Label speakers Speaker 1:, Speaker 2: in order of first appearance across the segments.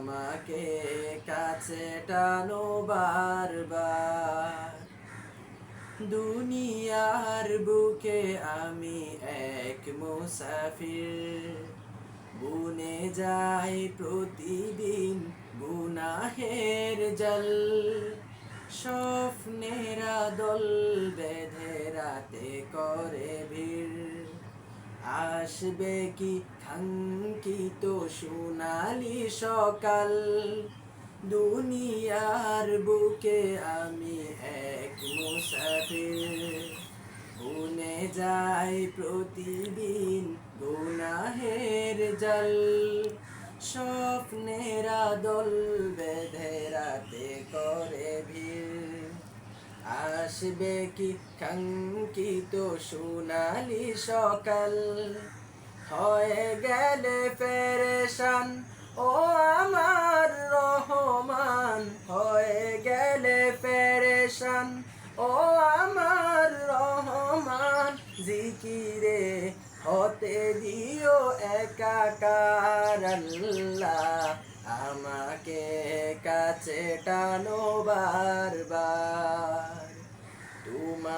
Speaker 1: আমাকে কাছে টানো বারবার। দুনিয়ার বুকে আমি এক মুসাফির। বুনে যাই প্রতিদিন গুনাহের জল। স্বপ্নেরা দল বেঁধে রাতে করে ভিড়। আসবে কি খাঙ্কিত সোনালি সকাল? দুনিয়ার বুকে আমি এক মুসাফির। বুনে যাই প্রতিদিন গুনাহের জল। স্বপ্নেরা দল বেঁধে রাতে করে ভিড়। আসবে কি? কাঙ্কিত সোনালি সকাল। হয়ে গেলে ফেরেশান ও আমার রহমান। হয়ে গেলে ফেরেশান ও আমার রহমান। জিকিরে হতে দিও একাকার আমাকে কাছে টানো বারবার।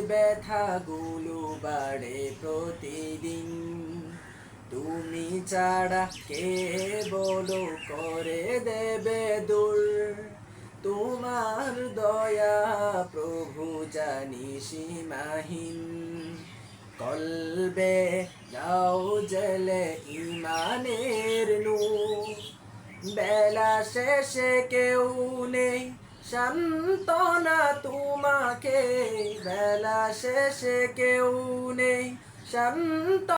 Speaker 1: ব্যথাগুলো বাড়ে প্রতিদিন। তুমি ছাড়া কে বলো করে দেবে দূর তোমার দয়া প্রভু জানি সীমাহীন। কলবে যাও জলে ইমানের নূ বেলা শেষে কেউ নেই শান্তনা তোমাকে বেলা শেষে কেউ নেই। শান্ত